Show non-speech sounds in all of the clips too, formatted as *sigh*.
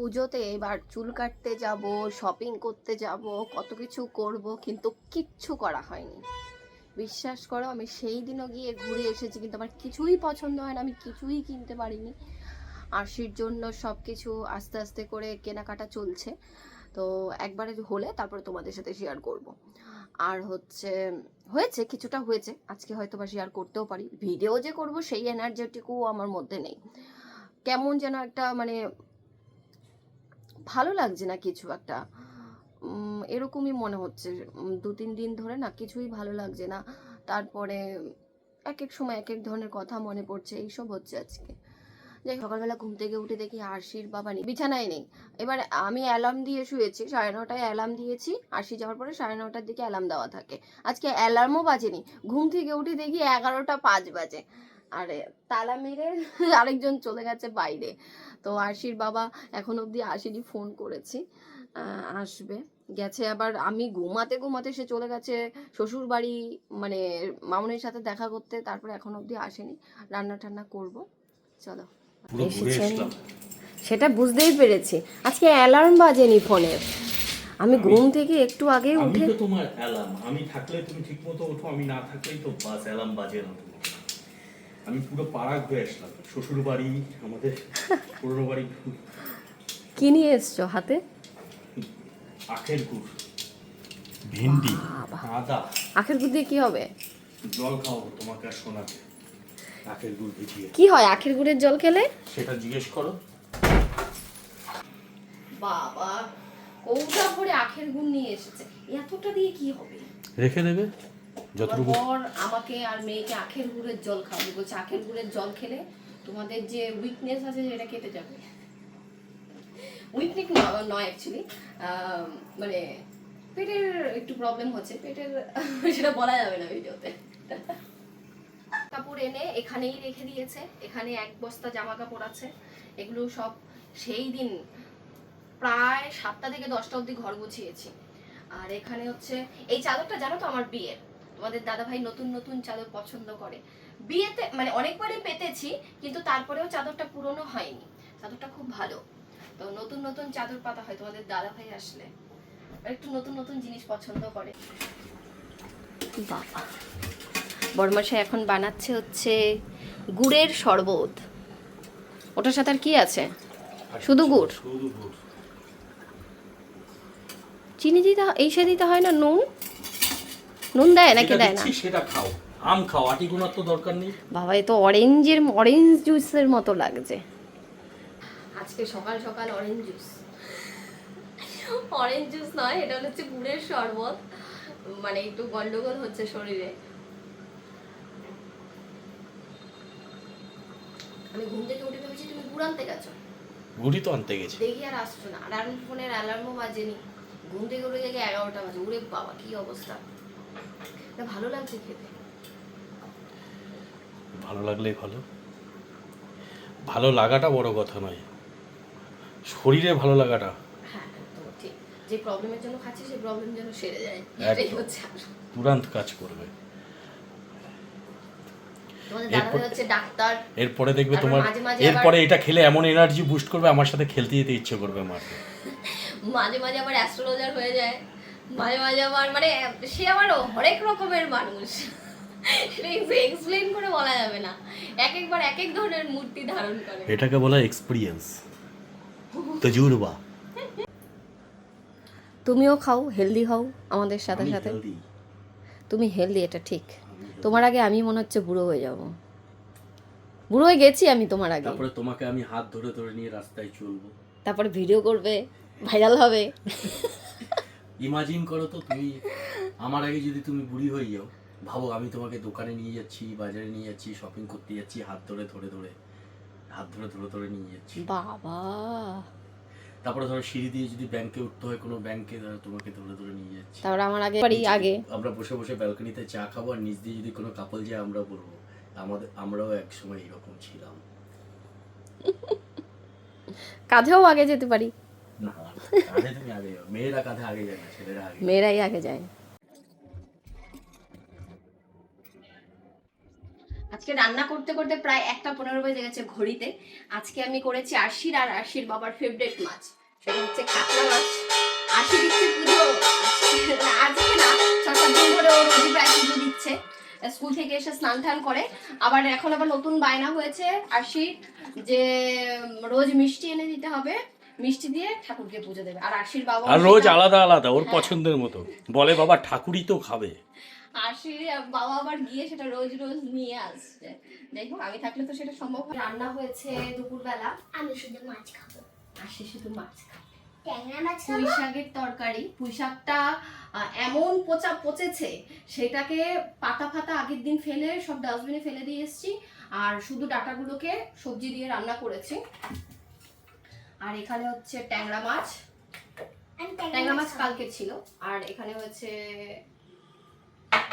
পুজোতে এবার চুল কাটতে যাব শপিং করতে যাব, কত কিছু করব, কিন্তু কিচ্ছু করা হয়নি। বিশ্বাস করো, আমি সেই দিনও গিয়ে ঘুরে এসেছি, কিন্তু আমার কিছুই পছন্দ হয় না, আমি কিছুই কিনতে পারিনি। আরশির জন্য সব কিছু আস্তে আস্তে করে কেনাকাটা চলছে। তো একবারে হলে তারপরে তোমাদের সাথে শেয়ার করব। আর হচ্ছে, হয়েছে, কিছুটা হয়েছে, আজকে হয়তো বা শেয়ার করতেও পারি। ভিডিও যে করব, সেই এনার্জেটিকও আমার মধ্যে নেই। কেমন যেন একটা মানে ভালো লাগছে না কিছু একটা। এরকমই মনে হচ্ছে। দু তিন দিন ধরে না কিছুই ভালো লাগছে না। তারপরে এক এক সময় এক এক ধরনের কথা মনে পড়ছে, এইসব হচ্ছে আজকে। যাই সকালবেলা ঘুম থেকে উঠে দেখি আরশির বাবা নেই, বিছানায় নেই। এবার আমি অ্যালার্ম দিয়ে শুয়েছি, সাড়ে নটায় অ্যালার্ম দিয়েছি, আরশি যাওয়ার পরে সাড়ে নটার দিকে অ্যালার্ম দেওয়া থাকে। আজকে অ্যালার্মও বাজেনি, ঘুম থেকে উঠে দেখি এগারোটা পাঁচ বাজে। আরে তালা মেরে *laughs* আরেকজন চলে গেছে বাইরে। তো আরশির বাবা এখন অবধি আসেনি ফোন করেছি। আসবে। গেছে আবার আমি ঘুমাতে ঘুমাতে সে চলে গেছে শ্বশুর বাড়ি মানে মামুনের সাথে দেখা করতে তারপরে এখন অবধি আসেনি। রান্না টান্না করব। চলো। এসেছেন। সেটা বুঝতেই পেরেছি। আজকে অ্যালার্ম বাজেনি ফোনের। আমি ঘুম থেকে একটু আগে আমি উঠে তো তোমার অ্যালার্ম। আমি থাকলে তুমি ঠিক মতো ওঠো আমি না থাকলেই তো বাস অ্যালার্ম বাজে না আমি পুরো পাড়া ঘুরে আসলাম শ্বশুর বাড়ি আমাদের পুরনো বাড়ি কি নিয়ে এসছো হাতে? আখের গুড়। ভিন্ডি। আদা। আখের গুড় দিয়ে কি হবে? জল খাওয়াবো তোমাকে আর শোনাতে আখের গুড় ভিজিয়ে। কি হয় আখের গুড়ের জল খেলে? সেটা জিজ্ঞেস করো। বাবা কৌটা ভরে আখের গুড় নিয়ে এসেছে। এতটা দিয়ে কি হবে? রেখে দেবে? যতটুকু আমাকে আর মেয়েকে আখের গুড়ের জল খাওয়াবে। বলছে, আখের গুড়ের জল খেলে তোমাদের যে উইকনেস আছে সেটা কেটে যাবে। উইকনেস নয় অ্যাকচুয়ালি মানে পেটের একটু প্রবলেম হচ্ছে। পেটের *laughs* সেটা বলা যাবে না ভিডিওতে। কাপড় এনে এখানেই রেখে দিয়েছে। এখানে এক বস্তা জামা কাপড় আছে। এগুলো সব সেই দিন প্রায় সাতটা থেকে দশটা অবধি ঘর গুছিয়েছি। আর এখানে হচ্ছে, এই চাদরটা জানো তো আমার বিয়ের? তোমাদের দাদা ভাই নতুন নতুন চাদর পছন্দ করে। বিয়েতে মানে অনেকবারই পেতেছি কিন্তু তারপরেও চাদরটা পুরনো হয়নি। চাদরটা খুব ভালো। তো নতুন নতুন চাদর পাতা হয় তোমাদের দাদা ভাই আসলে। একটু নতুন নতুন জিনিস পছন্দ করে। বাবা। বড়মাসে এখন বানাচ্ছে হচ্ছে গুড়ের শরবত। ওটার সাথে আর কি আছে? শুধু গুড়? শুধু গুড়। চিনি দিতে হয়- এই সে দিতে হয় না নুন? নুন দেয় নাকি দেয় না? সেটা খাও। আম খাও আটি গুনার তো দরকার নেই। বাবা এ তো অরেঞ্জের অরেঞ্জ জুসের মতো লাগছে। আজকে সকাল সকাল অরেঞ্জ জুস অরেঞ্জ জুস নয় এটা হচ্ছে গুড়ের শরবত। মানে একটু গন্ডগোল হচ্ছে শরীরে। আমি ঘুম থেকে উঠে ভেবেছি তুমি গুড় আনতে গেছো। গুড়ি তো আনতে গেছি। দেখি আর আসছো না। আর আমি ফোনের অ্যালার্মও বাজেনি। ঘুম থেকে উঠে দেখি এগারোটা বাজে। উড়ে বাবা কি অবস্থা? এটা ভালো লাগছে খেতে। ভালো লাগলেই ভালো। ভালো লাগাটা বড় কথা নয়। শরীরে ভালো লাগাটা। হ্যাঁ যে প্রবলেমের জন্য খাচ্ছি সেই প্রবলেম যেন সেরে যায়। এটাই হচ্ছে তুরান্ত কাজ করবে। এরপর- দেখবে তোমার এরপরে এটা খেলে এমন এনার্জি বুস্ট করবে আমার সাথে খেলতে যেতে ইচ্ছে করবে আমার মাঝে মাঝে আবার অ্যাস্ট্রোলজার হয়ে যায়। মাঝে মাঝে আমার মানে সে আবার হরেক রকমের মানুষ। এক্সপ্লেন করে বলা যাবে না। এক একবার এক এক ধরনের মূর্তি ধারণ করে। এটাকে বলা এক্সপিরিয়েন্স তজুরবা। তুমিও খাও হেলদি হও আমাদের সাথে সাথে। তুমি হেলদি এটা ঠিক। তোমার আগে আমি মনে হচ্ছে বুড়ো হয়ে যাব। বুড়ো হয়ে গেছি আমি তোমার আগে। তারপরে তোমাকে আমি হাত ধরে ধরে নিয়ে রাস্তায় চলবো। তারপরে ভিডিও করবে ভাইরাল হবে। ইমাজিন করো তো তুমি আমার আগে যদি তুমি বুড়ি হয়ে যাও ভাবো আমি তোমাকে দোকানে নিয়ে যাচ্ছি বাজারে নিয়ে যাচ্ছি শপিং করতে যাচ্ছি হাত ধরে ধরে ধরে হাত ধরে ধরে ধরে নিয়ে যাচ্ছি। বাবা। তারপরে ধরো সিঁড়ি দিয়ে যদি ব্যাংকে উঠতে হয় কোনো ব্যাংকে তোমাকে ধরে ধরে নিয়ে যাচ্ছি। তারপরে আমার আগে বাড়ি আগে। আমরা বসে বসে ব্যালকনিতে চা খাব আর নিচ দিয়ে যদি কোনো কাপল যায় আমরা বলব আমাদের আমরাও এক সময় এরকম ছিলাম। কাঁধেও আগে যেতে পারি না কাঁধে তুমি আগে যাও মেয়েরা কাঁধে আগে যায় ছেলেরা আগে মেয়েরাই আগে যায় আজকে রান্না করতে করতে প্রায় একটা পনেরো বেজে গেছে ঘড়িতে। আজকে আমি করেছি আশির আর আশির বাবার ফেভারিট মাছ। সেটা হচ্ছে কাতলা মাছ। আশি দিচ্ছে পুজো। আজকে না ছ দিন ধরে ও রোজই প্রায় পুজো দিচ্ছে। স্কুল থেকে এসে স্নান টান করে। আবার এখন আবার নতুন বায়না হয়েছে আশি যে রোজ মিষ্টি এনে দিতে হবে। মিষ্টি দিয়ে ঠাকুরকে পুজো দেবে। আর আশির বাবা আর রোজ আলাদা আলাদা ওর হ্যাঁ। পছন্দের মতো। বলে বাবা ঠাকুরই তো খাবে। আশির বাবা আবার গিয়ে সেটা রোজ রোজ নিয়ে আসছে। দেখো আমি থাকলে তো সেটা সম্ভব রান্না হয়েছে দুপুরবেলা। আমি শুধু মাছ খাব। আশি শুধু মাছ খাবে। পুঁই শাকের তরকারি। পুঁই শাকটা এমন পচা পচেছে সেটাকে পাতা ফাতা আগের দিন ফেলে সব ডাস্টবিনে ফেলে দিয়ে এসেছি। আর শুধু ডাটাগুলোকে সবজি দিয়ে রান্না করেছি। আর এখানে হচ্ছে ট্যাংরা মাছ। ট্যাংরা মাছ কালকে ছিল। আর এখানে হচ্ছে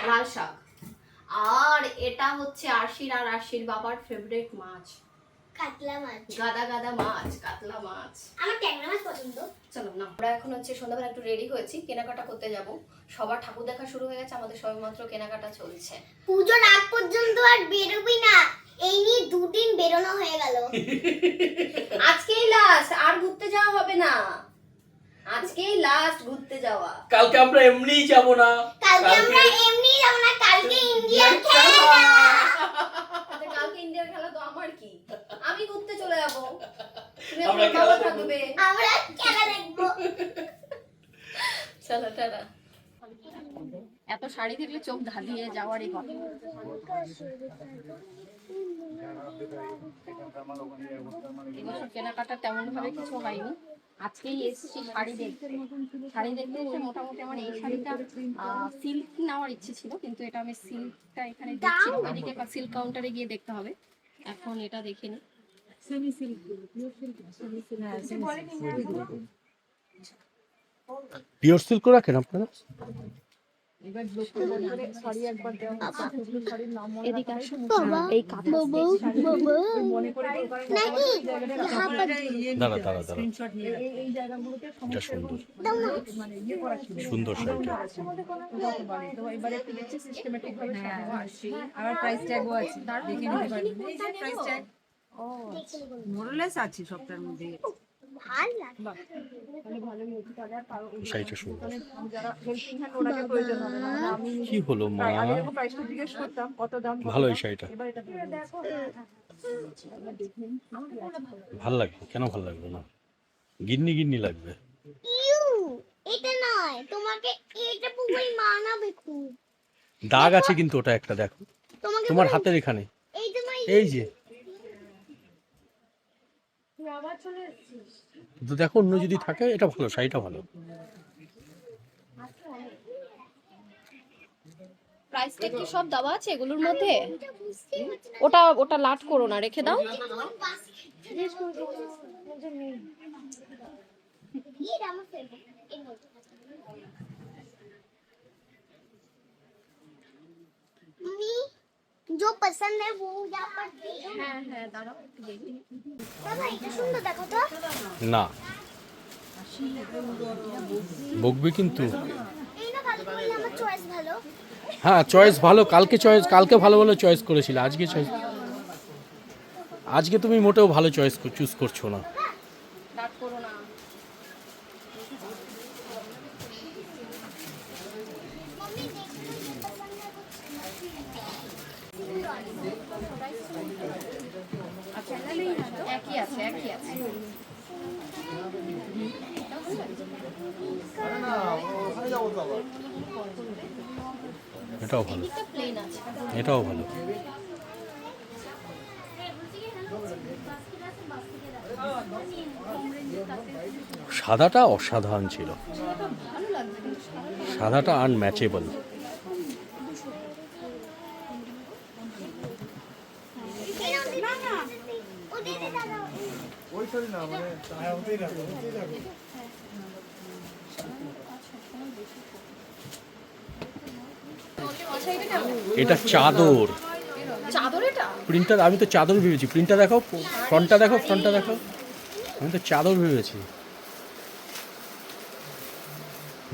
লাল শাক। আর এটা হচ্ছে আশির আর আশির বাবার ফেভারিট মাছ। কাতলা মাছ। গাদা গাদা মাছ কাতলা মাছ। আমার ট্যাংরা মাছ পছন্দ। চলো না আমরা এখন হচ্ছে সন্ধ্যাবেলা একটু রেডি হয়েছি কেনাকাটা করতে যাব। সবার ঠাকুর দেখা শুরু হয়ে গেছে আমাদের সবেমাত্র কেনাকাটা চলছে। পুজোর আগ পর্যন্ত আর বেরোবি না। এই নিয়ে দুদিন বেরোনো হয়ে গেল। *laughs* আজকেই লাস্ট আর ঘুরতে যাওয়া হবে না। আজকেই লাস্ট ঘুরতে যাওয়া। কালকে আমরা এমনিই যাব না। কালকে আমরা এমনি যাব না কালকে ইন্ডিয়ার খেলা। আচ্ছা, কালকে ইন্ডিয়ার খেলা তো আমার কি? আমি ঘুরতে চলে যাব। তুমি আমরা বাবা থাকবে। আমরা খেলা দেখব। *laughs* চলো টাটা। এত শাড়ি দেখলে চোখ ধাঁধিয়ে যাওয়ারই কথা। এবছর কেনাকাটা তেমন ভাবে কিছু হয়নি। আজকেই এসেছি শাড়ি দেখতে। শাড়ি দেখতে এসে মোটামুটি আমার এই শাড়িটা সিল্ক নেওয়ার ইচ্ছে ছিল কিন্তু এটা আমি সিল্কটা এখানে দেখছি ওইদিকে সিল্ক কাউন্টারে গিয়ে দেখতে হবে। এখন এটা দেখিনি পিওর সিল্ক রাখেন আপনারা সুন্দর। এই যে প্রাইস ট্যাগ মোরলেস আছে সবটার মধ্যে। ভালো লাগে। শাড়িটা সুন্দর যারা হেল্পিং হ্যান্ড ওনাকে প্রয়োজন হবে না মানে আমি কি হলো মা? ভালো এই শাড়িটা। ভালো লাগবে? কেন ভালো লাগবে না? গিন্নি গিন্নি লাগবে। এটা নয়। তোমাকে এটা পুরোই মানাবে খুব। দাগ আছে কিন্তু ওটা একটা দেখো। তোমার হাতের এখানে। এই যে। তো দেখো অন্য যদি থাকে এটা ভালো শাড়িটা ভালো। প্রাইসটা কি সব দেওয়া আছে এগুলোর মধ্যে? ওটা ওটা লাট করো না রেখে দাও। ये जो पसंद है वो यहाँ पर दे दो হ্যাঁ হ্যাঁ দাঁড়াও দেখি বাবা এটা সুন্দর দেখো তো না বকবে কিন্তু এই না ভালো করলে আমার চয়েস ভালো হ্যাঁ চয়েস ভালো কালকে চয়েস কালকে ভালো ভালো চয়েস করেছিল আজকে চয়েস আজকে তুমি মোটেও ভালো চয়েস চুজ করছো না একই আছে একই আছে। এটাও ভালো। এটাও ভালো। সাদাটা অসাধারণ ছিল। সাদাটা আনম্যাচেবল এটা চাদর। চাদর এটা? প্রিন্টার আমি তো চাদর ভেবেছি। প্রিন্টটা দেখো ফ্রন্টটা দেখো ফ্রন্টটা দেখো আমি তো চাদর ভেবেছি।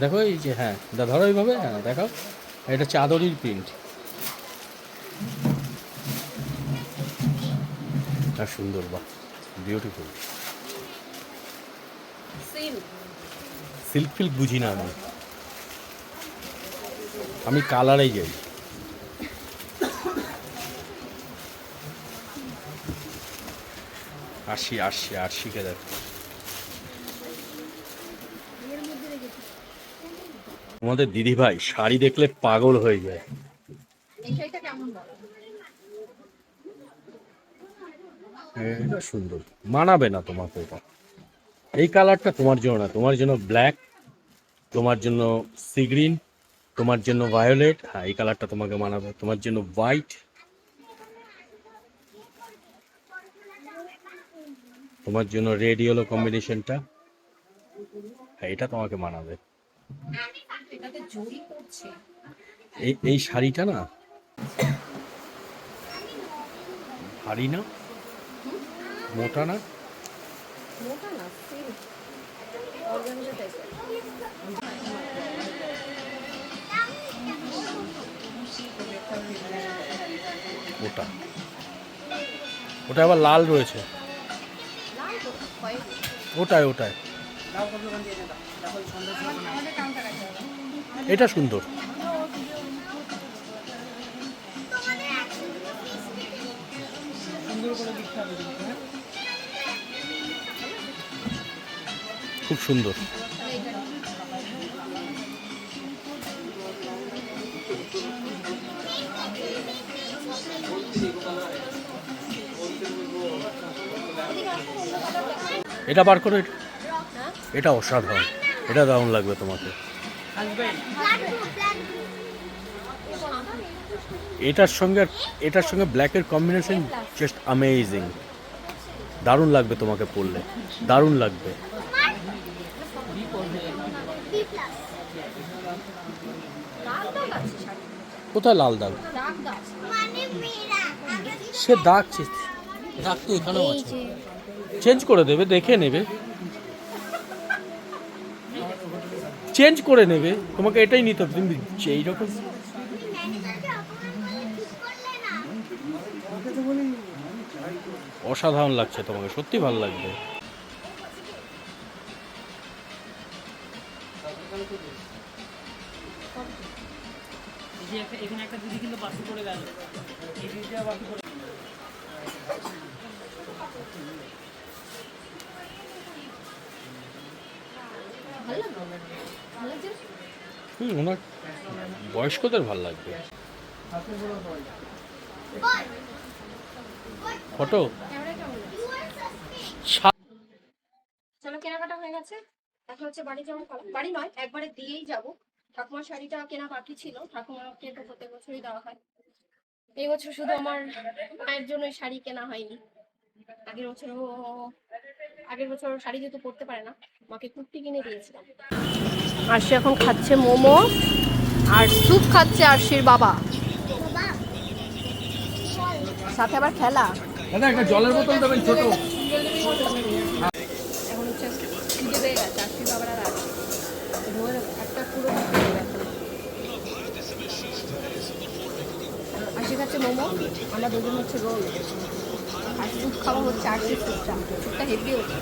দেখো এই যে হ্যাঁ দা ধরো এইভাবে হ্যাঁ দেখো এটা চাদরই প্রিন্ট। হ্যাঁ সুন্দর বাহ বিউটিফুল সিল্ক ফিল্ক বুঝি না আমি। আমি কালারেই যাই। আসি আসছি আশিকে দেখো। আমাদের দিদি ভাই শাড়ি দেখলে পাগল হয়ে যায়। এটা সুন্দর। মানাবে না তোমাকে এটা। এই কালারটা তোমার জন্য না তোমার জন্য ব্ল্যাক তোমার জন্য সি গ্রিন তোমার জন্য ভায়োলেট হ্যাঁ এই কালারটা তোমাকে মানাবে। তোমার জন্য হোয়াইট তোমার জন্য রেড ইয়েলো কম্বিনেশনটা হ্যাঁ এটা তোমাকে মানাবে। এই এই শাড়িটা না? ভারী না? মোটা না? ওটা ওটা আবার লাল রয়েছে। ওটাই ওটাই এটা সুন্দর। খুব সুন্দর। এটা বার করো এটা। এটা অসাধারণ। এটা দারুণ লাগবে তোমাকে। এটার সঙ্গে এটার সঙ্গে ব্ল্যাকের কম্বিনেশন জাস্ট অ্যামেজিং দারুণ লাগবে তোমাকে পড়লে। দারুণ লাগবে। কোথায় লাল দাগ? মানে সে দাগ দাগ তো এখানেও আছে। চেঞ্জ করে দেবে, দেখে নেবে। চেঞ্জ করে নেবে, তোমাকে এটাই নিতে হবে, তুমি এইরকম অসাধারণ লাগছে তোমাকে, সত্যি ভালো লাগবে। ভালো লাগল ভালো লাগছে না? হুম ওনার বয়স্কদের ভালো লাগবে। ফটো? চলো কেনাকাটা হয়ে গেছে। এখন হচ্ছে বাড়ি যাব বাড়ি নয়, একবারে দিয়েই যাব। ঠাকুমার শাড়িটা কেনা বাকি ছিল, ঠাকুমাকে তো প্রত্যেক বছরই দেওয়া হয়। এই বছর শুধু আমার মায়ের জন্য শাড়ি কেনা হয়নি। আগের বছরও আগের বছর শাড়ি যেহেতু পরতে পারে না, মাকে কুর্তি কিনে দিয়েছিলাম। আরশি এখন খাচ্ছে মোমো আর স্যুপ খাচ্ছে আরশির বাবা। সাথে আবার খেলা। দাদা একটা জলের বোতল দেবেন ছোট। এখন হচ্ছে খিদে পেয়ে গেছে বাবার আর একটা পুরো আশি খাচ্ছে মোমো আমরা দুজন হচ্ছে রোল। আর স্যুপ খাওয়া হচ্ছে আশির স্যুপটা। স্যুপটা হেভি হচ্ছে।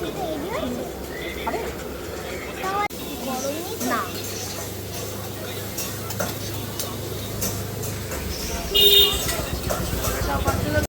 সত্যি